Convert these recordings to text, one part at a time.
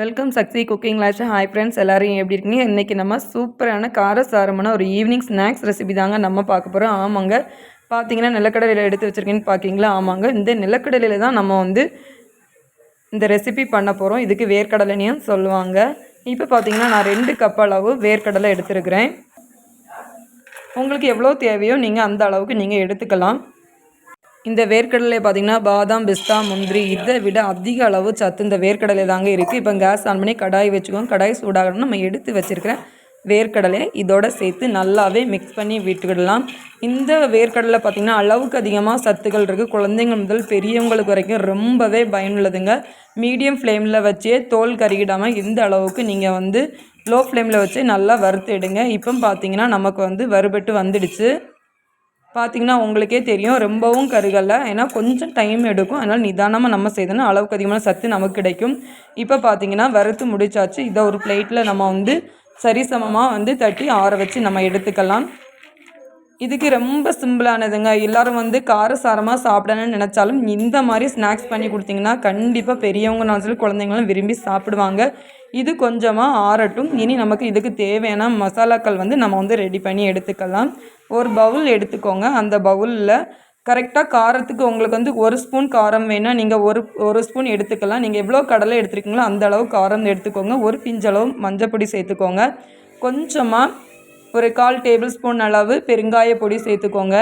Welcome Shakti cooking லாஷ் hi friends எல்லாரும் எப்படி இருக்கீங்க? இன்றைக்கி நம்ம சூப்பரான காரசாரமான ஒரு ஈவினிங் ஸ்நாக்ஸ் ரெசிபி தாங்க நம்ம பார்க்க போகிறோம் ஆமாங்க. பார்த்தீங்கன்னா நிலக்கடலையில் எடுத்து வச்சுருக்கேன்னு பார்க்கிங்களா ஆமாங்க. இந்த நிலக்கடலையில் தான் நம்ம வந்து இந்த ரெசிபி பண்ண போகிறோம் இதுக்கு வேர்க்கடலைனையும் சொல்லுவாங்க. இப்போ பார்த்தீங்கன்னா நான் ரெண்டு கப் அளவு வேர்க்கடலை எடுத்துருக்கிறேன். உங்களுக்கு எவ்வளோ தேவையோ நீங்கள் அந்த அளவுக்கு நீங்கள் எடுத்துக்கலாம். இந்த வேர்க்கடலை பார்த்திங்கன்னா பாதாம் பிஸ்தா முந்திரி இதை விட அதிக அளவு சத்து இந்த வேர்க்கடலை தாங்க இருக்குது இப்போ கேஸ் ஆன் பண்ணி கடாய் வச்சுக்கோங்க. கடாய் சூடாகணும் நம்ம எடுத்து வச்சுருக்கிறேன் வேர்க்கடலை இதோட சேர்த்து நல்லாவே மிக்ஸ் பண்ணி விட்டுக்கிடலாம் இந்த வேர்க்கடலை பார்த்திங்கன்னா அளவுக்கு அதிகமாக சத்துக்கள் இருக்குது குழந்தைங்க முதல் பெரியவங்களுக்கு வரைக்கும் ரொம்பவே பயனுள்ளதுங்க. மீடியம் ஃப்ளேமில் வச்சே தோல் கருகிடாமல் இந்த அளவுக்கு நீங்கள் வந்து லோ ஃப்ளேமில் வச்சு நல்லா வறுத்து எடுங்க. இப்போ பார்த்தீங்கன்னா நமக்கு வந்து வறுபட்டு வந்துடுச்சு. பார்த்திங்கன்னா உங்களுக்கே தெரியும் ரொம்பவும் கருகலை. ஏன்னா கொஞ்சம் டைம் எடுக்கும். அதனால் நிதானமாக நம்ம செய்தோன்னா அளவுக்கு அதிகமான சத்து நமக்கு கிடைக்கும். இப்போ பார்த்திங்கன்னா வறுத்து முடிச்சாச்சு. இதை ஒரு பிளேட்டில் நம்ம வந்து சரிசமமாக வந்து தட்டி ஆற வச்சு நம்ம எடுத்துக்கலாம். இதுக்கு ரொம்ப சிம்பிளானதுங்க எல்லோரும் வந்து காரசாரமாக சாப்பிடணும்னு நினச்சாலும் இந்த மாதிரி ஸ்நாக்ஸ் பண்ணி கொடுத்தீங்கன்னா கண்டிப்பாக பெரியவங்க சொல்லி குழந்தைங்களும் விரும்பி சாப்பிடுவாங்க. இது கொஞ்சமாக ஆறட்டும். இனி நமக்கு இதுக்கு தேவையான மசாலாக்கள் வந்து நம்ம வந்து ரெடி பண்ணி எடுத்துக்கலாம். ஒரு பவுல் எடுத்துக்கோங்க. அந்த பவுலில் கரெக்டாக காரத்துக்கு உங்களுக்கு வந்து ஒரு ஸ்பூன் காரம் வேணால் நீங்கள் ஒரு ஒரு ஸ்பூன் எடுத்துக்கலாம். நீங்கள் எவ்வளோ கடலை எடுத்துருக்கீங்களோ அந்த அளவு காரம் எடுத்துக்கோங்க. ஒரு பிஞ்சளவு மஞ்சப்பொடி சேர்த்துக்கோங்க. கொஞ்சமாக ஒரு கால் டேபிள் ஸ்பூன் அளவு பெருங்காய பொடி சேர்த்துக்கோங்க.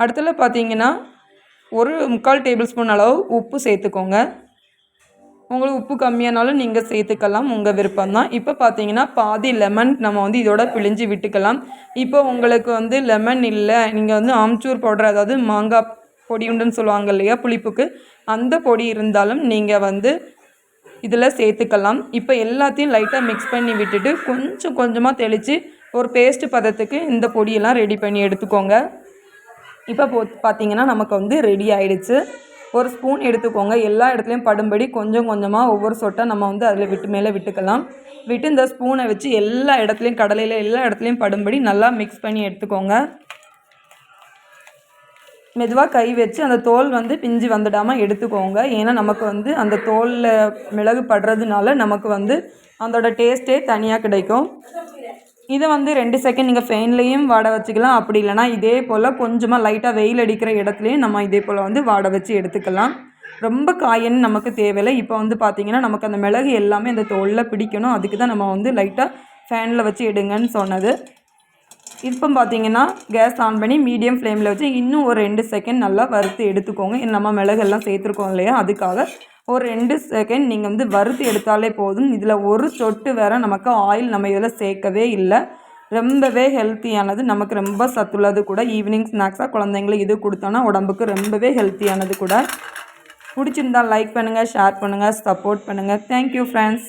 அடுத்தல பார்த்தீங்கன்னா ஒரு முக்கால் டேபிள் ஸ்பூன் அளவு உப்பு சேர்த்துக்கோங்க. உங்களுக்கு உப்பு கம்மியானாலும் நீங்கள் சேர்த்துக்கலாம் உங்கள் விருப்பம் தான் இப்போ பார்த்தீங்கன்னா பாதி லெமன் நம்ம வந்து இதோட பிழிஞ்சு விட்டுக்கலாம். இப்போ உங்களுக்கு வந்து லெமன் இல்லை நீங்கள் வந்து ஆம்ச்சூர் பவுடர் அதாவது மாங்காய் பொடி உண்டுன்னு சொல்லுவாங்க இல்லையா புளிப்புக்கு அந்த பொடி இருந்தாலும் நீங்கள் வந்து இதில் சேர்த்துக்கலாம். இப்போ எல்லாத்தையும் லைட்டாக மிக்ஸ் பண்ணி விட்டுட்டு கொஞ்சம் கொஞ்சமாக தெளித்து ஒரு பேஸ்ட்டு பதத்துக்கு இந்த பொடியெல்லாம் ரெடி பண்ணி எடுத்துக்கோங்க. இப்போ போ பார்த்தீங்கன்னா நமக்கு வந்து ரெடி ஆகிடுச்சு ஒரு ஸ்பூன் எடுத்துக்கோங்க. எல்லா இடத்துலையும் படும்படி கொஞ்சம் கொஞ்சமாக ஒவ்வொரு சொட்டை நம்ம வந்து அதில் விட்டு மேலே விட்டுக்கலாம். விட்டு இந்த ஸ்பூனை வச்சு எல்லா இடத்துலையும் கடலையில் எல்லா இடத்துலையும் படும்படி நல்லா மிக்ஸ் பண்ணி எடுத்துக்கோங்க. மெதுவாக கை வச்சு அந்த தோல் வந்து பிஞ்சு வந்துடாமல் எடுத்துக்கோங்க. ஏன்னா நமக்கு வந்து அந்த தோலில் மிளகு படுறதுனால நமக்கு வந்து அதோட டேஸ்ட்டே தனியாக கிடைக்கும். இதை வந்து ரெண்டு செகண்ட் நீங்கள் ஃபேன்லேயும் வாட வச்சுக்கலாம். அப்படி இல்லைனா இதே போல் கொஞ்சமாக லைட்டாக வெயில் அடிக்கிற இடத்துலையும் நம்ம இதே போல் வந்து வாட வச்சு எடுத்துக்கலாம். ரொம்ப காயன்னு நமக்கு தேவையில்லை. இப்போ வந்து பார்த்திங்கன்னா நமக்கு அந்த மிளகு எல்லாமே அந்த தோலில் பிடிக்கணும். அதுக்கு தான் நம்ம வந்து லைட்டாக ஃபேனில் வச்சு எடுங்கன்னு சொன்னது. இப்போ பார்த்தீங்கன்னா கேஸ் ஆன் பண்ணி மீடியம் ஃப்ளேமில் வச்சு இன்னும் ஒரு ரெண்டு செகண்ட் நல்லா வறுத்து எடுத்துக்கோங்க. நம்ம மிளகெல்லாம் சேர்த்துருக்கோம் இல்லையா? அதுக்காக ஒரு ரெண்டு செகண்ட் நீங்கள் வந்து வறுத்து எடுத்தாலே போதும். இதில் ஒரு சொட்டு வேறு நமக்கு ஆயில் நம்ம இதில் சேர்க்கவே இல்லை. ரொம்பவே ஹெல்த்தியானது நமக்கு ரொம்ப சத்துள்ளது கூட. ஈவினிங் ஸ்நாக்ஸாக குழந்தைங்களுக்கு இது கொடுத்தோன்னா உடம்புக்கு ரொம்பவே ஹெல்த்தியானது கூட. பிடிச்சிருந்தால் லைக் பண்ணுங்கள் ஷேர் பண்ணுங்கள் சப்போர்ட் பண்ணுங்கள் தேங்க்யூ ஃப்ரெண்ட்ஸ்